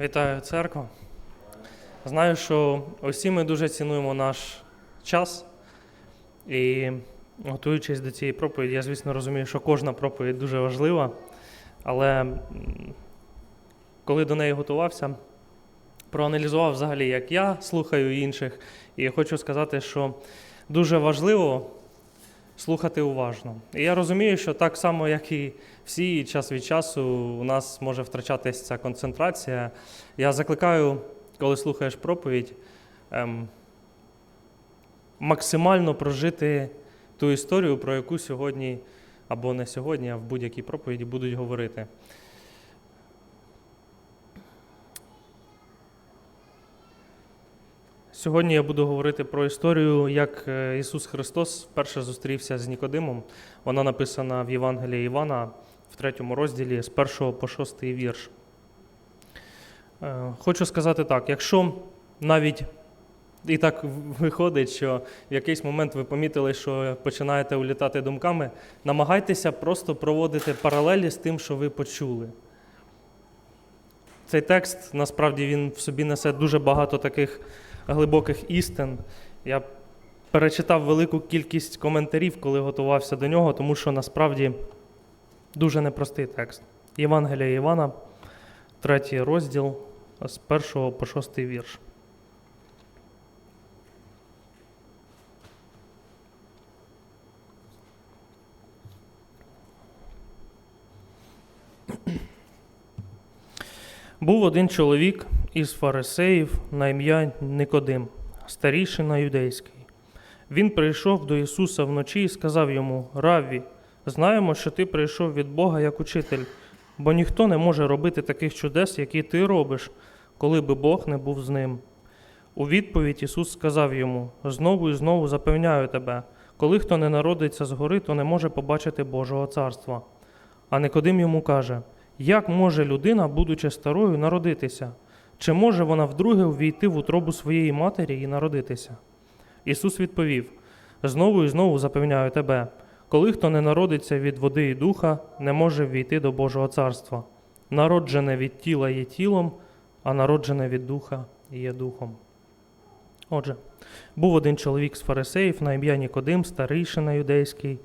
Вітаю церкву. Знаю, що усі ми дуже цінуємо наш час. І готуючись до цієї проповіді, я, звісно, розумію, що кожна проповідь дуже важлива. Але коли до неї готувався, проаналізував взагалі, як я слухаю інших, і хочу сказати, що дуже важливо слухати уважно. І я розумію, що так само, як і всі, час від часу у нас може втрачатися ця концентрація. Я закликаю, коли слухаєш проповідь, ем, максимально прожити ту історію, про яку сьогодні, або не сьогодні, а в будь-якій проповіді будуть говорити. Сьогодні я буду говорити про історію, як е, Ісус Христос вперше зустрівся з Нікодимом. Вона написана в Євангелії Івана в третьому розділі з 1 по 6 вірш. Е, Хочу сказати так: якщо навіть і так виходить, що в якийсь момент ви помітили, що починаєте улітати думками, намагайтеся просто проводити паралелі з тим, що ви почули. Цей текст насправді він в собі несе дуже багато таких глибоких істин. Я перечитав велику кількість коментарів, коли готувався до нього, тому що насправді дуже непростий текст. Євангелія Івана, третій розділ з першого по шостий вірш. Був один чоловік із фарисеїв на ім'я Никодим, старішина юдейський. Він прийшов до Ісуса вночі і сказав йому: Равві, знаємо, що ти прийшов від Бога як учитель, бо ніхто не може робити таких чудес, які ти робиш, коли би Бог не був з ним. У відповідь Ісус сказав йому: Знову і знову запевняю тебе, коли хто не народиться згори, то не може побачити Божого царства. А Никодим йому каже: Як може людина, будучи старою, народитися? Чи може вона вдруге увійти в утробу своєї матері і народитися? Ісус відповів: Знову і знову запевняю тебе, коли хто не народиться від води і духа, не може ввійти до Божого царства. Народжене від тіла є тілом, а народжене від духа є духом. Отже, був один чоловік з фарисеїв на ім'я Нікодим, старийшина юдейський.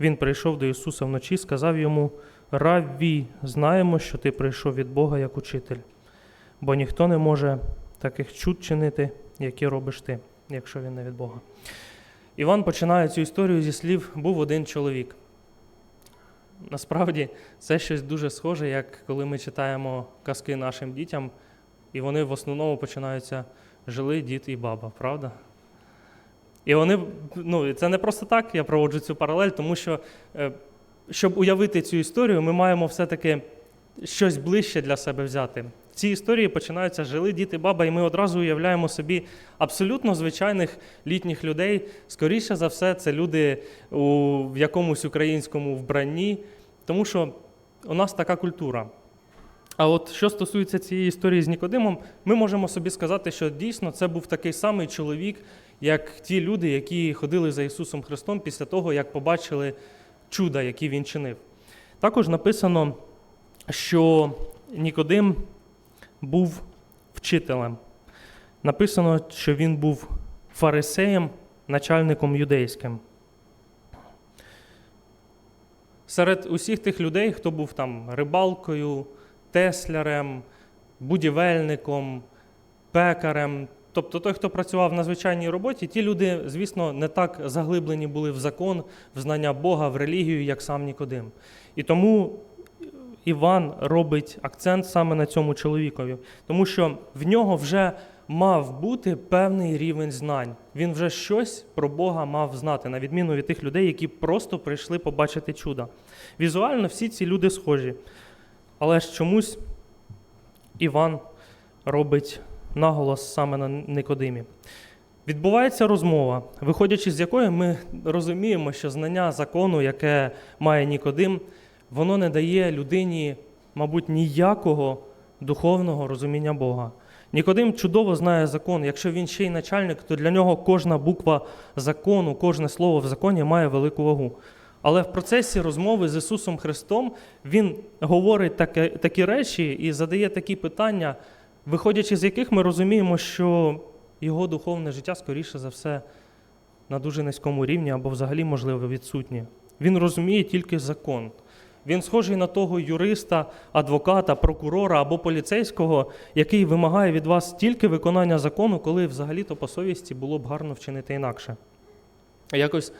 Він прийшов до Ісуса вночі, сказав йому: Равві, знаємо, що ти прийшов від Бога як учитель, бо ніхто не може таких чуд чинити, які робиш ти, якщо він не від Бога. Іван починає цю історію зі слів був один чоловік. Насправді, це щось дуже схоже, як коли ми читаємо казки нашим дітям, і вони в основному починаються жили дід і баба, правда? І вони, ну, це не просто так, я проводжу цю паралель, тому що, е, щоб уявити цю історію, ми маємо все-таки щось ближче для себе взяти. Ці історії починаються жили дід і баба, і ми одразу уявляємо собі абсолютно звичайних літніх людей. Скоріше за все, це люди у, в якомусь українському вбранні, тому що у нас така культура. А от що стосується цієї історії з Нікодимом, ми можемо собі сказати, що дійсно це був такий самий чоловік, як ті люди, які ходили за Ісусом Христом після того, як побачили чуда, які він чинив. Також написано, що Нікодим був вчителем. Написано, що він був фарисеєм, начальником юдейським. Серед усіх тих людей, хто був там рибалкою, теслярем, будівельником, пекарем, тобто той, хто працював на звичайній роботі, ті люди, звісно, не так заглиблені були в закон, в знання Бога, в релігію, як сам Нікодим. І тому Іван робить акцент саме на цьому чоловікові, тому що в нього вже мав бути певний рівень знань. Він вже щось про Бога мав знати, на відміну від тих людей, які просто прийшли побачити чудо. Візуально всі ці люди схожі. Але ж чомусь Іван робить наголос саме на Никодимі. Відбувається розмова, виходячи з якої ми розуміємо, що знання закону, яке має Нікодим, воно не дає людині, мабуть, ніякого духовного розуміння Бога. Нікодим чудово знає закон. Якщо він ще й начальник, то для нього кожна буква закону, кожне слово в законі має велику вагу. Але в процесі розмови з Ісусом Христом Він говорить таке, такі речі і задає такі питання, виходячи з яких ми розуміємо, що його духовне життя, скоріше за все, на дуже низькому рівні або взагалі, можливо, відсутнє. Він розуміє тільки закон. Він схожий на того юриста, адвоката, прокурора або поліцейського, який вимагає від вас тільки виконання закону, коли взагалі-то по совісті було б гарно вчинити інакше. Якось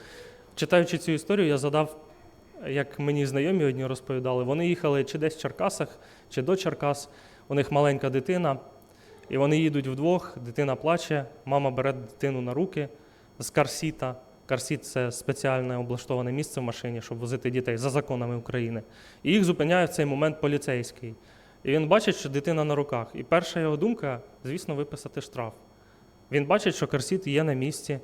читаючи цю історію, я задав, як мені знайомі одні розповідали, вони їхали чи десь в Черкасах, чи до Черкас, у них маленька дитина, і вони їдуть вдвох, дитина плаче, мама бере дитину на руки з карсіта. Карсіт це спеціальне облаштоване місце в машині, щоб возити дітей за законами України. І їх зупиняє в цей момент поліцейський. І він бачить, що дитина на руках. І перша його думка, звісно, виписати штраф. Він бачить, що карсіт є на місці.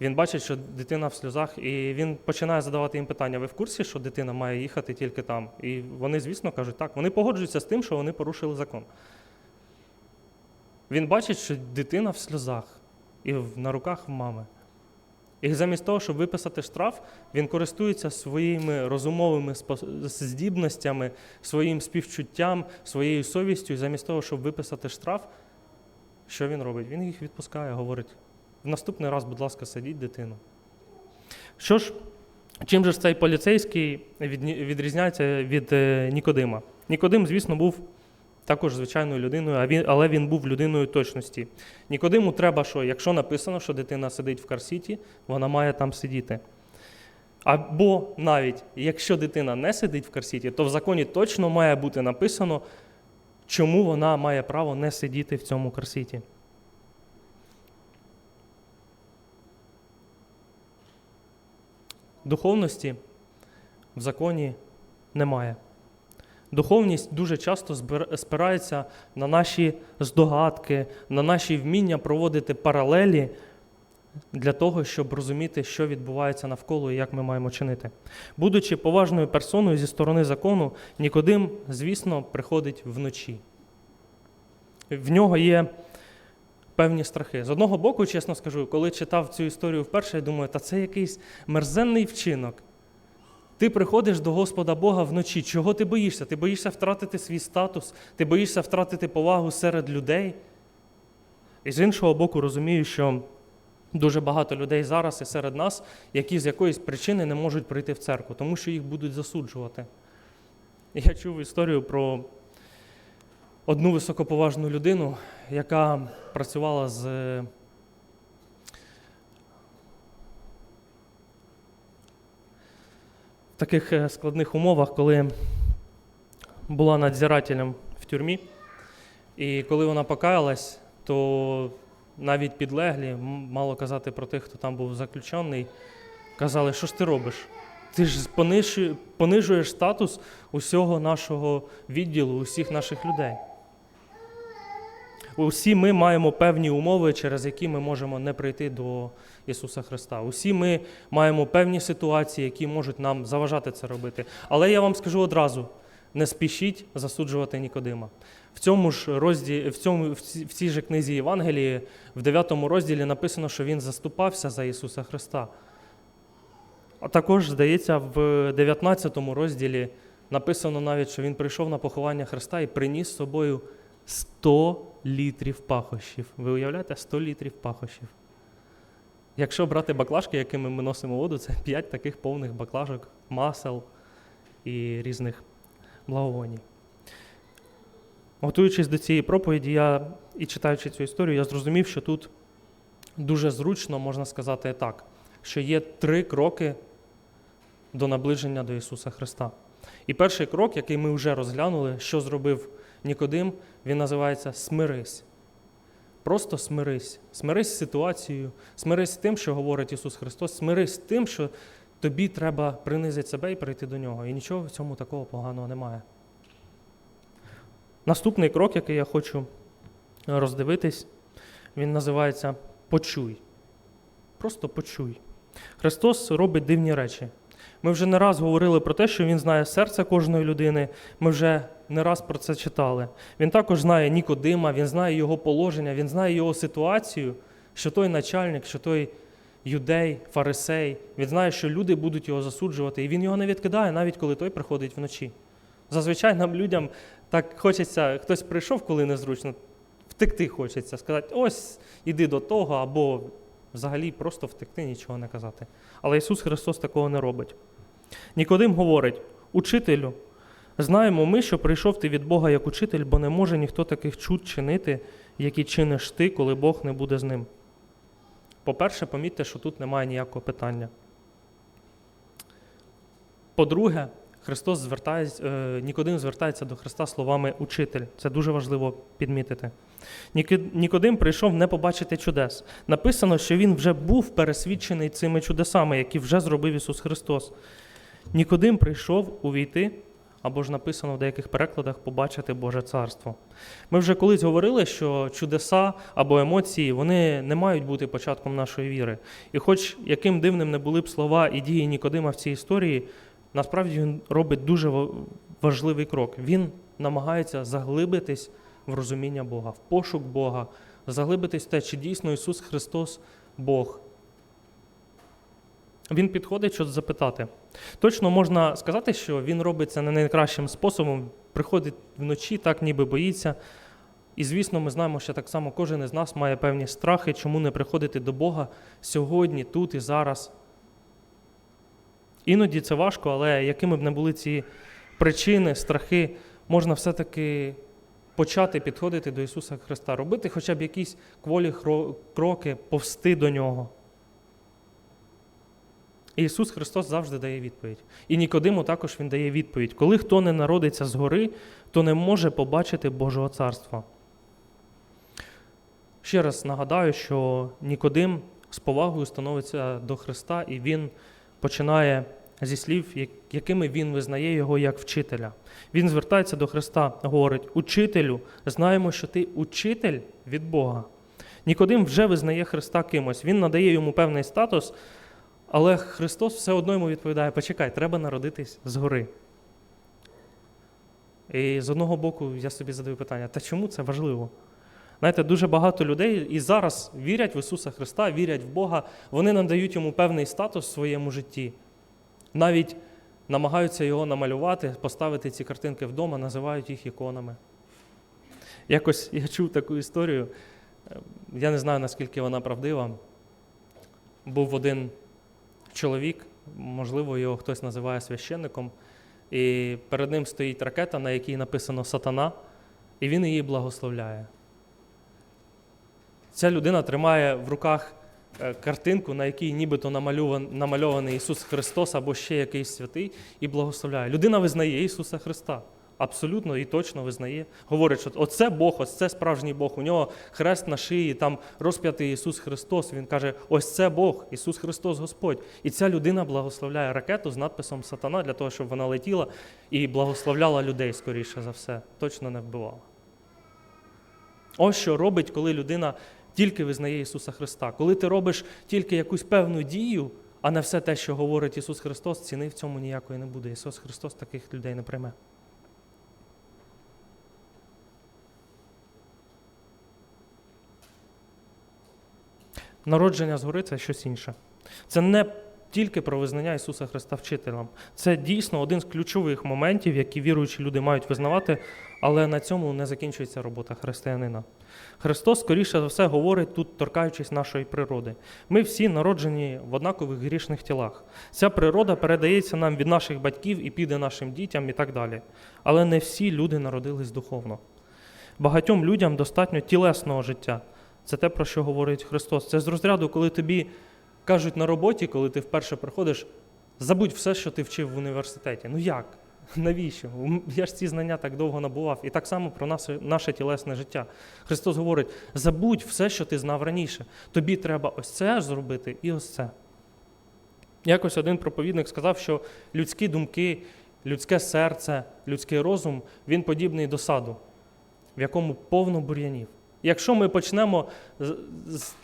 Він бачить, що дитина в сльозах, і він починає задавати їм питання: ви в курсі, що дитина має їхати тільки там? І вони, звісно, кажуть, так, вони погоджуються з тим, що вони порушили закон. Він бачить, що дитина в сльозах і на руках в мами. І замість того, щоб виписати штраф, він користується своїми розумовими здібностями, своїм співчуттям, своєю совістю, і замість того, щоб виписати штраф, що він робить? Він їх відпускає, говорить: в наступний раз, будь ласка, садіть дитину. Що ж, чим же ж цей поліцейський відрізняється від е, Нікодима? Нікодим, звісно, був також звичайною людиною, але він був людиною точності. Нікодиму треба, що якщо написано, що дитина сидить в карсіті, вона має там сидіти. Або навіть якщо дитина не сидить в карсіті, то в законі точно має бути написано, чому вона має право не сидіти в цьому карсіті. Духовності в законі немає. Духовність дуже часто спирається на наші здогадки, на наші вміння проводити паралелі для того, щоб розуміти, що відбувається навколо і як ми маємо чинити. Будучи поважною персоною зі сторони закону, Нікодим, звісно, приходить вночі. В нього є певні страхи. З одного боку, чесно скажу, коли читав цю історію вперше, я думаю, та це якийсь мерзенний вчинок. Ти приходиш до Господа Бога вночі. Чого ти боїшся? Ти боїшся втратити свій статус, ти боїшся втратити повагу серед людей. І з іншого боку, розумію, що дуже багато людей зараз і серед нас, які з якоїсь причини не можуть прийти в церкву, тому що їх будуть засуджувати. Я чув історію про одну високоповажну людину, яка працювала з таких е, складних умовах, коли була надзирателем в тюрмі. І коли вона покаялась, то навіть підлеглі, мало казати про тих, хто там був заключений, казали, що ж ти робиш? Ти ж понижуєш статус усього нашого відділу, усіх наших людей. Усі ми маємо певні умови, через які ми можемо не прийти до Ісуса Христа. Усі ми маємо певні ситуації, які можуть нам заважати це робити. Але я вам скажу одразу: не спішіть засуджувати Нікодима. В цьому ж розділі, в, цьому, в цій- же книзі Євангелії, в 9 розділі написано, що він заступався за Ісуса Христа. А також, здається, в 19 розділі написано навіть, що він прийшов на поховання Христа і приніс з собою 100 літрів пахощів. Ви уявляєте, 100 літрів пахощів. Якщо брати баклажки, якими ми носимо воду, це 5 таких повних баклажок, масел і різних благовоній. Готуючись до цієї проповіді, я і читаючи цю історію, я зрозумів, що тут дуже зручно можна сказати так, що є три кроки до наближення до Ісуса Христа. І перший крок, який ми вже розглянули, що зробив Нікодим, він називається смирись. Просто смирись. Смирись з ситуацією, смирись з тим, що говорить Ісус Христос, смирись з тим, що тобі треба принизити себе і прийти до Нього. І нічого в цьому такого поганого немає. Наступний крок, який я хочу роздивитись, він називається Почуй. Просто почуй. Христос робить дивні речі. Ми вже не раз говорили про те, що Він знає серце кожної людини. Ми вже не раз про це читали. Він також знає Нікодима, він знає його положення, він знає його ситуацію, що той начальник, що той юдей, фарисей, він знає, що люди будуть його засуджувати, і він його не відкидає, навіть коли той приходить вночі. Зазвичай нам людям Так хочеться, хтось прийшов, коли незручно, втекти хочеться, сказати, ось іди до того, або взагалі просто втекти, нічого не казати. Але Ісус Христос такого не робить. Нікодим говорить: Учителю, знаємо ми, що прийшов ти від Бога як учитель, бо не може ніхто таких чуд чинити, які чиниш ти, коли Бог не буде з ним. По-перше, помітьте, що тут немає ніякого питання. По-друге, Христос звертається, е, Нікодим звертається до Христа словами учитель. Це дуже важливо підмітити. Нікодим прийшов не побачити чудес. Написано, що він вже був пересвідчений цими чудесами, які вже зробив Ісус Христос. Нікодим прийшов увійти, або ж написано в деяких перекладах побачити Боже Царство. Ми вже колись говорили, що чудеса або емоції вони не мають бути початком нашої віри. І хоч яким дивним не були б слова і дії Нікодима в цій історії, насправді він робить дуже важливий крок. Він намагається заглибитись в розуміння Бога, в пошук Бога, заглибитись в те, чи дійсно Ісус Христос Бог. Він підходить, щоб запитати. Точно можна сказати, що він робить це не найкращим способом, приходить вночі, так ніби боїться. І, звісно, ми знаємо, що так само кожен із нас має певні страхи, чому не приходити до Бога сьогодні, тут і зараз. Іноді це важко, але якими б не були ці причини, страхи, можна все-таки почати підходити до Ісуса Христа, робити хоча б якісь кволі кроки, повсти до Нього. Ісус Христос завжди дає відповідь. І Нікодиму також Він дає відповідь. Коли хто не народиться згори, то не може побачити Божого царства. Ще раз нагадаю, що Нікодим з повагою становиться до Христа, і він починає зі слів, якими він визнає його як вчителя. Він звертається до Христа, говорить: Учителю, знаємо, що ти учитель від Бога. Нікодим вже визнає Христа кимось, він надає йому певний статус, але Христос все одно йому відповідає: почекай, треба народитись згори. І з одного боку я собі задаю питання: та чому це важливо? Знаєте, дуже багато людей і зараз вірять в Ісуса Христа, вірять в Бога, вони надають йому певний статус в своєму житті. Навіть намагаються його намалювати, поставити ці картинки вдома, називають їх іконами. Якось я чув таку історію, я не знаю, наскільки вона правдива. Був один чоловік, можливо, його хтось називає священником, і перед ним стоїть ракета, на якій написано Сатана, і він її благословляє. Ця людина тримає в руках е, картинку, на якій нібито намальований Ісус Христос або ще якийсь святий, і благословляє. Людина визнає Ісуса Христа. Абсолютно і точно визнає. Говорить, що оце Бог, ось це справжній Бог. У нього хрест на шиї, там розп'ятий Ісус Христос. Він каже: ось це Бог, Ісус Христос Господь. І ця людина благословляє ракету з надписом Сатана для того, щоб вона летіла і благословляла людей, скоріше за все, точно не вбивала. Ось що робить, коли людина тільки визнає Ісуса Христа. Коли ти робиш тільки якусь певну дію, а не все те, що говорить Ісус Христос, ціни в цьому ніякої не буде. Ісус Христос таких людей не прийме. Народження згори це щось інше. Це не тільки про визнання Ісуса Христа вчителем. Це дійсно один з ключових моментів, які віруючі люди мають визнавати, але на цьому не закінчується робота християнина. Христос, скоріше за все, говорить тут, торкаючись нашої природи. Ми всі народжені в однакових грішних тілах. Ця природа передається нам від наших батьків і піде нашим дітям і так далі. Але не всі люди народились духовно. Багатьом людям достатньо тілесного життя. Це те, про що говорить Христос. Це з розряду, коли тобі кажуть на роботі, коли ти вперше приходиш, забудь все, що ти вчив в університеті. Ну як? Навіщо? Я ж ці знання так довго набував. І так само про наше, наше тілесне життя. Христос говорить: забудь все, що ти знав раніше. Тобі треба ось це зробити і ось це. Якось один проповідник сказав, що людські думки, людське серце, людський розум він подібний до саду, в якому повно бур'янів. Якщо ми почнемо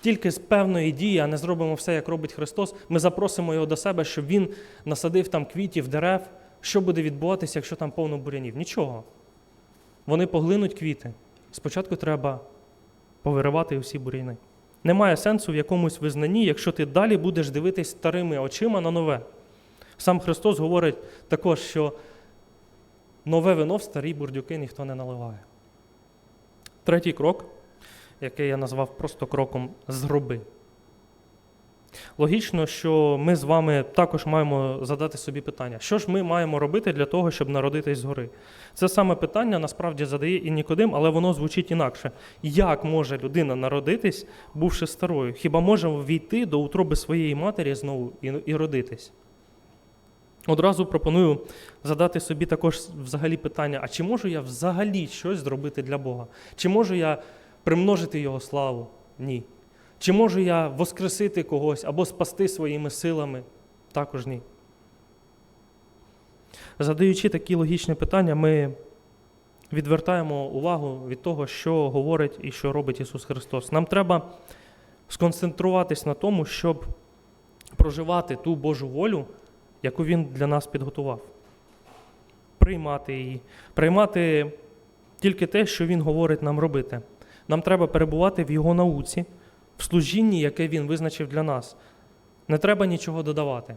тільки з певної дії, а не зробимо все, як робить Христос, ми запросимо його до себе, щоб він насадив там квітів, дерев. Що буде відбуватися, якщо там повно бур'янів? Нічого. Вони поглинуть квіти. Спочатку треба повиривати усі бур'яни. Немає сенсу в якомусь визнанні, якщо ти далі будеш дивитись старими очима на нове. Сам Христос говорить також, що нове вино в старі бурдюки ніхто не наливає. Третій крок, який я назвав просто кроком зроби. Логічно, що ми з вами також маємо задати собі питання, що ж ми маємо робити для того, щоб народитись згори? Це саме питання насправді задає і Нікодим, але воно звучить інакше. Як може людина народитись, бувши старою? Хіба може війти до утроби своєї матері знову і родитись? Одразу пропоную задати собі також взагалі питання: а чи можу я взагалі щось зробити для Бога? Чи можу я примножити Його славу? Ні. Чи можу я воскресити когось або спасти своїми силами? Також ні. Задаючи такі логічні питання, ми відвертаємо увагу від того, що говорить і що робить Ісус Христос. Нам треба сконцентруватись на тому, щоб проживати ту Божу волю, яку Він для нас підготував. Приймати її, приймати тільки те, що Він говорить нам робити. Нам треба перебувати в Його науці в служінні, яке він визначив для нас. Не треба нічого додавати.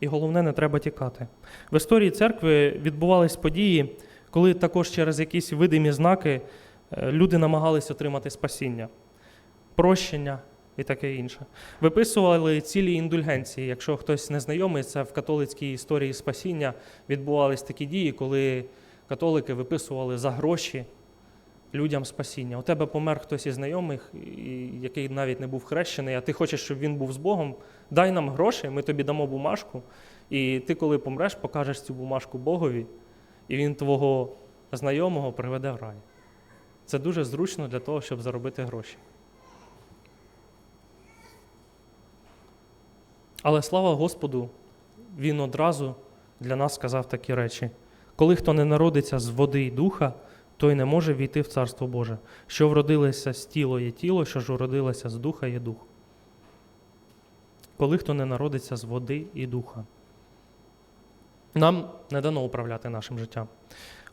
І головне, не треба тікати. В історії церкви відбувались події, коли також через якісь видимі знаки е, люди намагались отримати спасіння, прощення і таке інше. Виписували цілі індульгенції. Якщо хтось не знайомий, це в католицькій історії спасіння відбувались такі дії, коли католики виписували за гроші людям спасіння. У тебе помер хтось із знайомих, який навіть не був хрещений, а ти хочеш, щоб він був з Богом. Дай нам гроші, ми тобі дамо бумажку, і ти, коли помреш, покажеш цю бумажку Богові, і він твого знайомого приведе в рай. Це дуже зручно для того, щоб заробити гроші. Але слава Господу, Він одразу для нас сказав такі речі: коли хто не народиться з води й духа, той не може війти в Царство Боже. Що вродилося з тіло є тіло, що ж уродилося з духа є дух. Коли хто не народиться з води і духа. Нам не дано управляти нашим життям.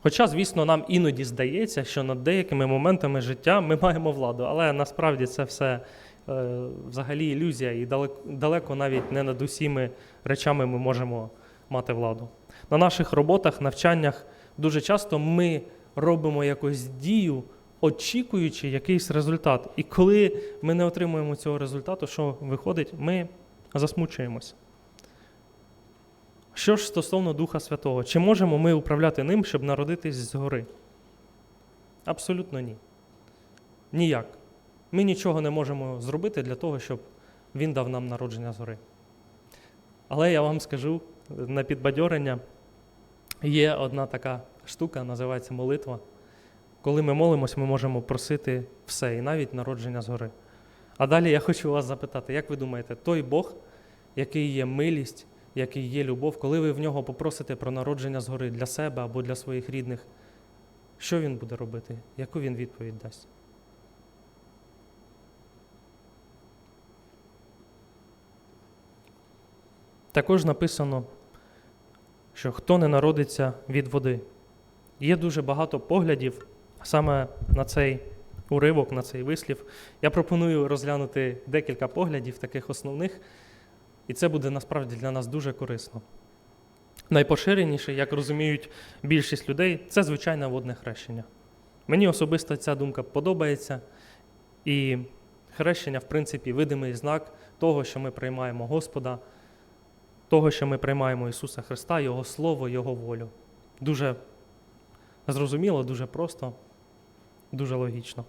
Хоча, звісно, нам іноді здається, що над деякими моментами життя ми маємо владу, але насправді це все е, взагалі ілюзія, і далеко, далеко навіть не над усіми речами ми можемо мати владу. На наших роботах, навчаннях дуже часто ми робимо якусь дію, очікуючи якийсь результат. І коли ми не отримуємо цього результату, що виходить, ми засмучуємося. Що ж стосовно Духа Святого, чи можемо ми управляти ним, щоб народитись згори? Абсолютно ні. Ніяк. Ми нічого не можемо зробити для того, щоб він дав нам народження згори. Але я вам скажу на підбадьорення, є одна така штука, називається молитва. Коли ми молимось, ми можемо просити все, і навіть народження згори. А далі я хочу вас запитати, як ви думаєте, той Бог, який є милість, який є любов, коли ви в нього попросите про народження згори для себе або для своїх рідних, що він буде робити? Яку він відповідь дасть? Також написано, що хто не народиться від води. Є дуже багато поглядів саме на цей уривок, на цей вислів. Я пропоную розглянути декілька поглядів, таких основних, і це буде насправді для нас дуже корисно. Найпоширеніше, як розуміють більшість людей, це звичайне водне хрещення. Мені особисто ця думка подобається, і хрещення, в принципі, видимий знак того, що ми приймаємо Господа, того, що ми приймаємо Ісуса Христа, Його Слово, Його волю. Дуже Зрозуміло, дуже просто, дуже логічно.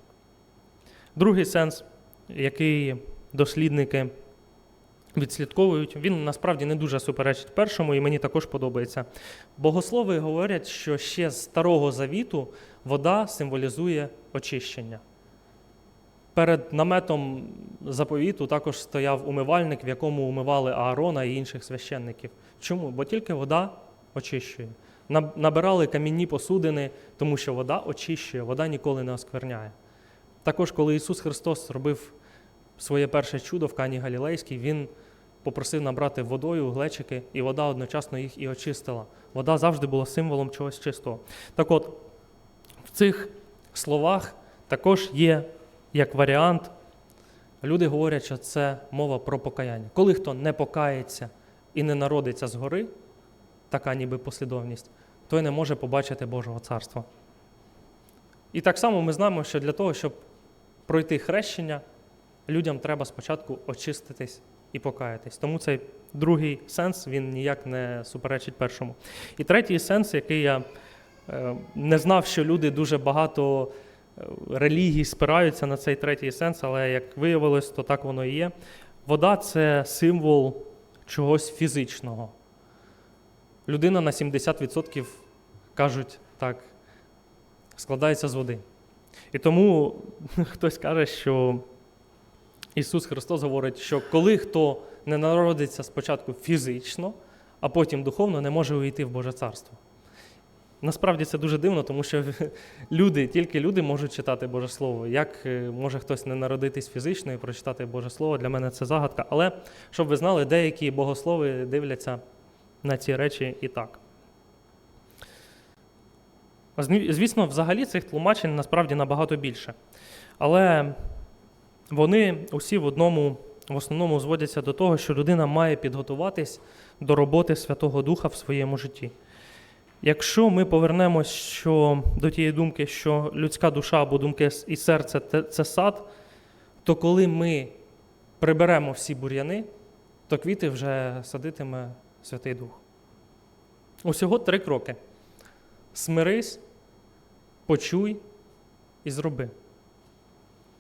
Другий сенс, який дослідники відслідковують, він насправді не дуже суперечить першому, і мені також подобається. Богослови говорять, що ще з старого завіту вода символізує очищення. Перед наметом заповіту також стояв умивальник, в якому умивали Аарона і інших священників. Чому? Бо тільки вода очищує набирали камінні посудини, тому що вода очищує, вода ніколи не оскверняє. Також, коли Ісус Христос робив своє перше чудо в Кані Галілейській, Він попросив набрати водою глечики, і вода одночасно їх і очистила. Вода завжди була символом чогось чистого. Так от, в цих словах також є як варіант. Люди говорять, що це мова про покаяння. Коли хто не покається і не народиться згори, така ніби послідовність, той не може побачити Божого царства. І так само ми знаємо, що для того, щоб пройти хрещення, людям треба спочатку очиститись і покаятись. Тому цей другий сенс він ніяк не суперечить першому. І третій сенс, який я е, не знав, що люди дуже багато е, релігій спираються на цей третій сенс, але як виявилось, то так воно і є. Вода це символ чогось фізичного. Людина на 70% кажуть так, складається з води. І тому хтось каже, що Ісус Христос говорить, що коли хто не народиться спочатку фізично, а потім духовно, не може увійти в Боже Царство. Насправді це дуже дивно, тому що люди, тільки люди можуть читати Боже Слово. Як е, може хтось не народитись фізично і прочитати Боже Слово, для мене це загадка. Але щоб ви знали, деякі богослови дивляться на ці речі і так. Звісно, взагалі цих тлумачень насправді набагато більше. Але вони усі в одному, в основному зводяться до того, що людина має підготуватись до роботи Святого Духа в своєму житті. Якщо ми повернемось що, до тієї думки, що людська душа або думки і серце це сад, то коли ми приберемо всі бур'яни, то квіти вже садитиме Святий Дух. Усього три кроки: смирись, почуй і зроби.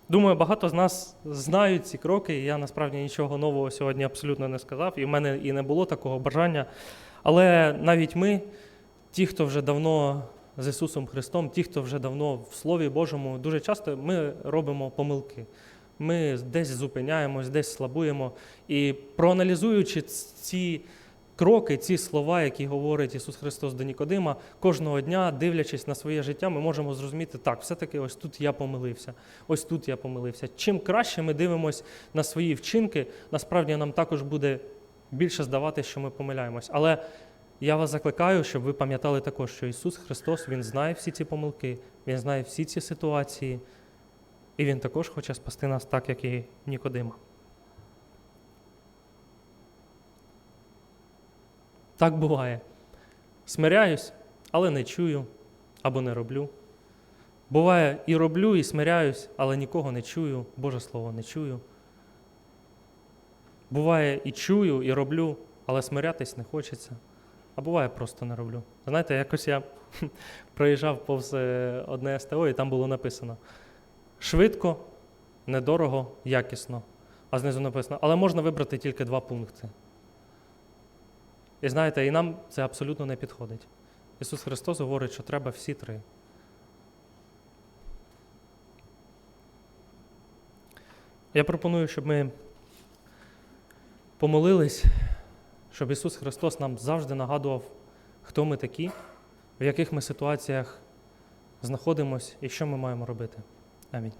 Думаю, багато з нас знають ці кроки, і я насправді нічого нового сьогодні абсолютно не сказав, і в мене і не було такого бажання. Але навіть ми, ті, хто вже давно з Ісусом Христом, ті, хто вже давно в Слові Божому, дуже часто ми робимо помилки. Ми десь зупиняємось, десь слабуємо. І проаналізуючи ці кроки, ці слова, які говорить Ісус Христос до Нікодима, кожного дня, дивлячись на своє життя, ми можемо зрозуміти, так, все-таки ось тут я помилився, ось тут я помилився. Чим краще ми дивимося на свої вчинки, насправді нам також буде більше здавати, що ми помиляємось. Але я вас закликаю, щоб ви пам'ятали також, що Ісус Христос Він знає всі ці помилки, Він знає всі ці ситуації, і Він також хоче спасти нас так, як і Нікодима. Так буває. Смиряюсь, але не чую або не роблю. Буває, і роблю, і смиряюсь, але нікого не чую, Боже Слово не чую. Буває, і чую, і роблю, але смирятись не хочеться. А буває, просто не роблю. Знаєте, якось я проїжджав повз е, одне СТО, і там було написано: швидко, недорого, якісно. А знизу написано, але можна вибрати тільки два пункти. І знаєте, і нам це абсолютно не підходить. Ісус Христос говорить, що треба всі три. Я пропоную, щоб ми помолились, щоб Ісус Христос нам завжди нагадував, хто ми такі, в яких ми ситуаціях знаходимося і що ми маємо робити. Амінь.